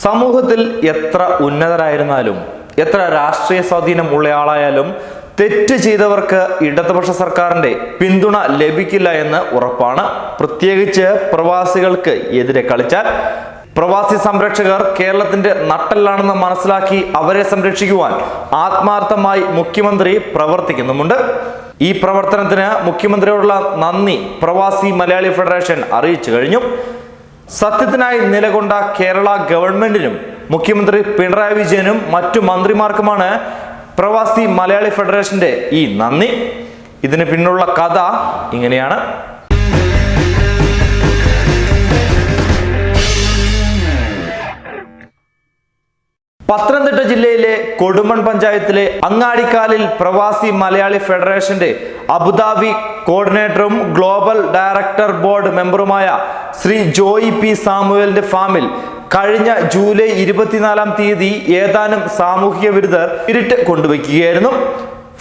സമൂഹത്തിൽ എത്ര ഉന്നതരായിരുന്നാലും എത്ര രാഷ്ട്രീയ സ്വാധീനം ഉള്ളയാളായാലും തെറ്റ് ചെയ്തവർക്ക് ഇടതുപക്ഷ സർക്കാരിന്റെ പിന്തുണ ലഭിക്കില്ല എന്ന് ഉറപ്പാണ്. പ്രത്യേകിച്ച് പ്രവാസികൾക്ക് എതിരെ കളിച്ചാൽ പ്രവാസി സംരക്ഷകർ കേരളത്തിന്റെ നട്ടല്ലാണെന്ന് മനസ്സിലാക്കി അവരെ സംരക്ഷിക്കുവാൻ ആത്മാർത്ഥമായി മുഖ്യമന്ത്രി പ്രവർത്തിക്കുന്നുമുണ്ട്. ഈ പ്രവർത്തനത്തിന് മുഖ്യമന്ത്രിയോടുള്ള നന്ദി പ്രവാസി മലയാളി ഫെഡറേഷൻ അറിയിച്ചു കഴിഞ്ഞു. സത്യത്തിനായി നിലകൊണ്ട കേരള ഗവൺമെന്റിനും മുഖ്യമന്ത്രി പിണറായി വിജയനും മറ്റു മന്ത്രിമാർക്കുമാണ് പ്രവാസി മലയാളി ഫെഡറേഷന്റെ ഈ നന്ദി. ഇതിന് പിന്നുള്ള കഥ ഇങ്ങനെയാണ്. പത്തനംതിട്ട ജില്ലയിലെ കൊടുമൺ പഞ്ചായത്തിലെ അങ്ങാടിക്കാലിൽ പ്രവാസി മലയാളി ഫെഡറേഷന്റെ അബുദാബി കോർഡിനേറ്ററും ഗ്ലോബൽ ഡയറക്ടർ ബോർഡ് മെമ്പറുമായ ശ്രീ ജോയി പി സാമുവലിന്റെ ഫാമിൽ കഴിഞ്ഞ ജൂലൈ ഇരുപത്തിനാലാം തീയതി ഏതാനും സാമൂഹിക വിരുദ്ധർ ഇരുട്ട് കൊണ്ടുവയ്ക്കുകയായിരുന്നു.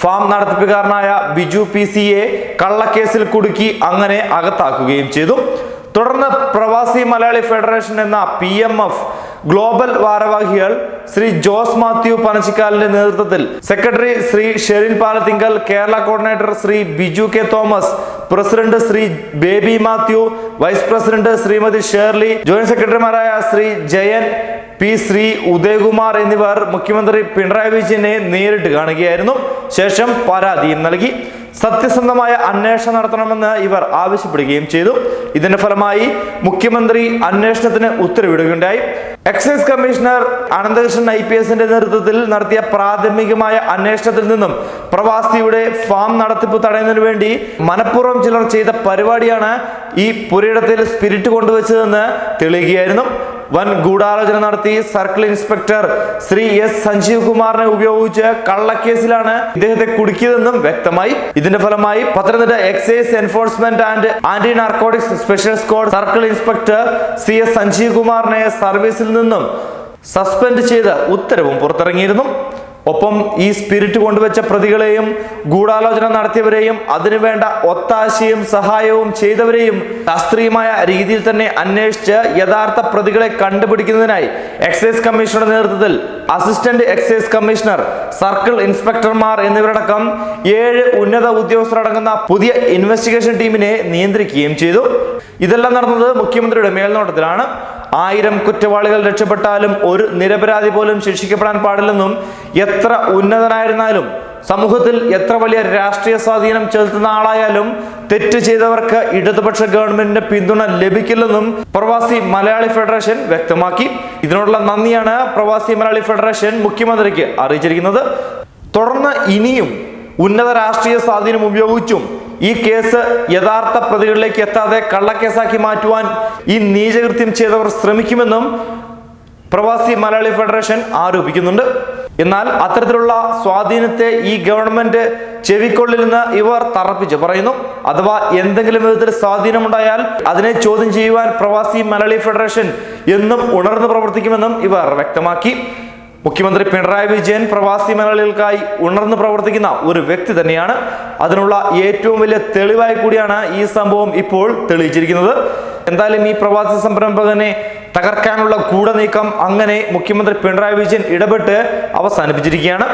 ഫാം നടത്തിപ്പുകാരനായ ബിജു പി സിയെ കള്ളക്കേസിൽ കുടുക്കി അങ്ങനെ അകത്താക്കുകയും ചെയ്തു. തുടർന്ന് പ്രവാസി മലയാളി ഫെഡറേഷൻ എന്ന പി എം എഫ് ഗ്ലോബൽ ഭാരവാഹികൾ ശ്രീ ജോസ് മാത്യു പനച്ചിക്കാലിന്റെ നേതൃത്വത്തിൽ. Secretary Shri Sherin Palathinkal Kerala coordinator Shri Biju K Thomas president Shri Baby Mathew vice president Shrimati Shirley joint സെക്രട്ടറിമാരായ ശ്രീ ജയൻ പി ശ്രീ ഉദയകുമാർ എന്നിവർ മുഖ്യമന്ത്രി പിണറായി വിജയനെ നേരിട്ട് കാണുകയായിരുന്നു. ശേഷം പരാതിയും നൽകി. സത്യസന്ധമായ അന്വേഷണം നടത്തണമെന്ന് ഇവർ ആവശ്യപ്പെടുകയും ചെയ്തു. ഇതിന്റെ ഫലമായി മുഖ്യമന്ത്രി അന്വേഷണത്തിന് ഉത്തരവിടുകയുണ്ടായി. Excise commissioner Ananthakrishnan I P എസിന്റെ നേതൃത്വത്തിൽ നടത്തിയ പ്രാഥമികമായ അന്വേഷണത്തിൽ നിന്നും പ്രവാസിയുടെ ഫാം നടത്തിപ്പ് തടയുന്നതിന് വേണ്ടി മനഃപൂർവം ചിലർ ചെയ്ത പരിപാടിയാണ് ഈ പുരയിടത്തിൽ സ്പിരിറ്റ് കൊണ്ടുവച്ചതെന്ന് തെളിയുകയായിരുന്നു. വൻ ഗൂഢാലോചന നടത്തി circle inspector Shri S Sanjeev കുമാറിനെ ഉപയോഗിച്ച് കള്ളക്കേസിലാണ് ഇദ്ദേഹത്തെ കുടുക്കിയതെന്നും വ്യക്തമായി. ഇതിന്റെ ഫലമായി Pathanamthitta excise enforcement and anti narcotics special squad circle inspector C S Sanjeev കുമാറിനെ സർവീസിൽ നിന്നും സസ്പെൻഡ് ചെയ്ത് ഉത്തരവും പുറത്തിറങ്ങിയിരുന്നു. ഒപ്പം ഈ സ്പിരിറ്റ് കൊണ്ടുവച്ച പ്രതികളെയും ഗൂഢാലോചന നടത്തിയവരെയും അതിനുവേണ്ട ഒത്താശയും സഹായവും ചെയ്തവരെയും ശാസ്ത്രീയമായ രീതിയിൽ തന്നെ അന്വേഷിച്ച് യഥാർത്ഥ പ്രതികളെ കണ്ടുപിടിക്കുന്നതിനായി എക്സൈസ് കമ്മീഷണറുടെ നേതൃത്വത്തിൽ അസിസ്റ്റന്റ് എക്സൈസ് കമ്മീഷണർ സർക്കിൾ ഇൻസ്പെക്ടർമാർ എന്നിവരടക്കം ഏഴ് ഉന്നത ഉദ്യോഗസ്ഥരടങ്ങുന്ന പുതിയ ഇൻവെസ്റ്റിഗേഷൻ ടീമിനെ നിയന്ത്രിക്കുകയും ചെയ്തു. ഇതെല്ലാം നടന്നത് മുഖ്യമന്ത്രിയുടെ മേൽനോട്ടത്തിലാണ്. ആയിരം കുറ്റവാളികൾ രക്ഷപ്പെട്ടാലും ഒരു നിരപരാധി പോലും ശിക്ഷിക്കപ്പെടാൻ പാടില്ലെന്നും എത്ര ഉന്നതനായിരുന്നാലും സമൂഹത്തിൽ എത്ര വലിയ രാഷ്ട്രീയ സ്വാധീനം ചെലുത്തുന്ന ആളായാലും തെറ്റ് ചെയ്തവർക്ക് ഇടതുപക്ഷ ഗവൺമെന്റിന്റെ പിന്തുണ ലഭിക്കില്ലെന്നും പ്രവാസി മലയാളി ഫെഡറേഷൻ വ്യക്തമാക്കി. ഇതിനോടുള്ള നന്ദിയാണ് പ്രവാസി മലയാളി ഫെഡറേഷൻ മുഖ്യമന്ത്രിക്ക് അറിയിച്ചിരിക്കുന്നത്. തുടർന്ന് ഇനിയും ഉന്നത രാഷ്ട്രീയ സ്വാധീനം ഉപയോഗിച്ചും ഈ കേസ് യഥാർത്ഥ പ്രതികളിലേക്ക് എത്താതെ കള്ളക്കേസാക്കി മാറ്റുവാൻ ഈ നീചകൃത്യം ചെയ്തവർ ശ്രമിക്കുമെന്നും പ്രവാസി മലയാളി ഫെഡറേഷൻ ആരോപിക്കുന്നുണ്ട്. എന്നാൽ അത്തരത്തിലുള്ള സ്വാധീനത്തെ ഈ ഗവൺമെന്റ് ചെവിക്കൊള്ളില്ലെന്ന് ഇവർ തറപ്പിച്ച് പറയുന്നു. അഥവാ എന്തെങ്കിലും വിധത്തിൽ സ്വാധീനമുണ്ടായാൽ അതിനെ ചോദ്യം ചെയ്യുവാൻ പ്രവാസി മലയാളി ഫെഡറേഷൻ എന്നും ഉണർന്നു പ്രവർത്തിക്കുമെന്നും ഇവർ വ്യക്തമാക്കി. മുഖ്യമന്ത്രി പിണറായി വിജയൻ പ്രവാസി മലയാളികൾക്കായി ഉണർന്നു പ്രവർത്തിക്കുന്ന ഒരു വ്യക്തി തന്നെയാണ്. അതിനുള്ള ഏറ്റവും വലിയ തെളിവായി കൂടിയാണ് ഈ സംഭവം ഇപ്പോൾ തെളിയിച്ചിരിക്കുന്നത്. എന്തായാലും ഈ പ്രവാസി സംരംഭകനെ തകർക്കാനുള്ള ഗൂഢനീക്കം അങ്ങനെ മുഖ്യമന്ത്രി പിണറായി വിജയൻ ഇടപെട്ട് അവസാനിപ്പിച്ചിരിക്കുകയാണ്.